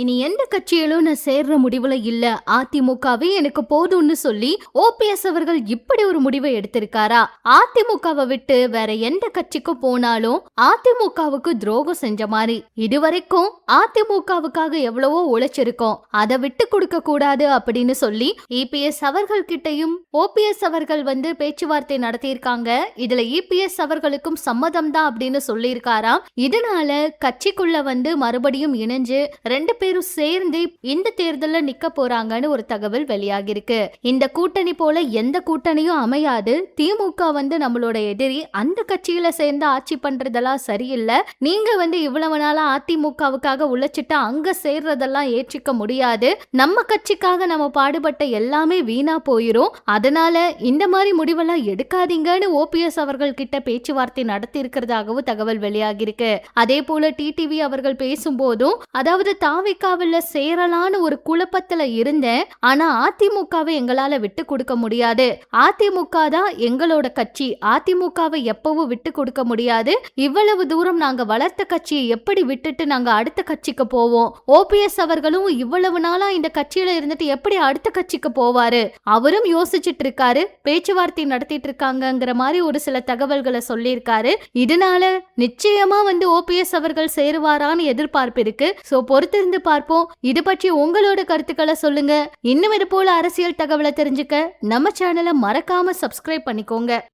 இனி எந்த கட்சியிலும் நான் சேர்ற முடிவுல இல்ல. அதிமுகவே எனக்கு போதும்னு சொல்லி ஓபிஎஸ் அவர்கள் இப்படி ஒரு முடிவை எடுத்திருக்காரா? அதிமுகவை விட்டு வேற எந்த கட்சிக்கும் போனாலும் அதிமுகவுக்கு துரோகம் செஞ்ச மாதிரி. இதுவரைக்கும் அதிமுகவுக்காக எவ்வளவோ உழைச்சிருக்கோம். அதை விட்டு கொடுக்க கூடாது அப்படின்னு சொல்லி இபிஎஸ் அவர்கள் கிட்டையும் ஓபிஎஸ் அவர்கள் வந்து பேச்சுவார்த்தை நடத்தியிருக்காங்க. இதுல இபிஎஸ் அவர்களுக்கும் சம்மதம் தான் அப்படின்னு சொல்லியிருக்காராம். இதனால கட்சிக்குள்ள வந்து மறுபடியும் இணைஞ்சு ரெண்டு பேரும் சேர்ந்து இந்த தேர்தலில் நிக்க போறாங்கன்னு ஒரு தகவல் வெளியாகிருக்கு இந்த கூட்டணி போல எந்த கூட்டணியும் அமையாது. திமுக வந்து நம்மளோட எதிரி. அந்த கட்சியில சேர்ந்து ஆட்சி பண்றதெல்லாம் சரியில்லை. நீங்க வந்து இவ்வளவு நாளா அதிமுகவுக்காக உழைச்சிட்டு அங்க சேர்றதெல்லாம் ஏற்றிக்க முடியாது. நம்ம கட்சிக்காக நம்ம பாடுபட்ட எல்லாமே வீணா போயிரும். அதனால இந்த மாதிரி முடிவெல்லாம் எடுக்காதீங்கன்னு ஓபிஎஸ் அவர்கள் கிட்ட பேச்சுவார்த்தை நடத்தி இருக்கிறதாகவும் தகவல் வெளியாகிருக்கு அதே போல டிடிவி அவர்கள் பேசும்போதும் அதாவது தாவிக்காவில் சேரலான்னு ஒரு குழப்பத்துல இருந்தேன். ஆனா அதிமுகவை எங்களால விட்டு கொடுக்க முடியாது. அதிமுக தான் எங்களோட கட்சி. அதிமுகவை எப்பவும் விட்டு கொடுக்க முடியாது. இவ்வளவு தூரம் நாங்க வளர்த்த கட்சியை எப்படி விட்டுட்டு நாங்க அடுத்த கட்சிக்கு போவோம்? ஓபிஎஸ் அவர்களும் இவ்வளவு நாளா இந்த கட்சியில இருந்துட்டு எப்படி அடுத்த கட்சிக்கு போவாரு? அவரும் யோசிச்சுட்டு இருக்காரு. பேச்சுவார்த்தை நடத்திட்டு இருக்காங்கங்கிற மாதிரி ஒரு சில தகவல்களை சொல்லியிருக்காரு. இதனால நிச்சயமா வந்து ஓபிஎஸ் அவர்கள் சேருவாரான்னு எதிர்பார்ப்பு இருக்கு. சோ பொறுத்திருந்து பார்ப்போம். இது பற்றி உங்களோட கருத்துக்களை சொல்லுங்க. இன்னும் இது போல அரசியல் தகவலை தெரிஞ்சுக்க நம்ம சேனலை மறக்காம சப்ஸ்கிரைப் பண்ணிக்கோங்க.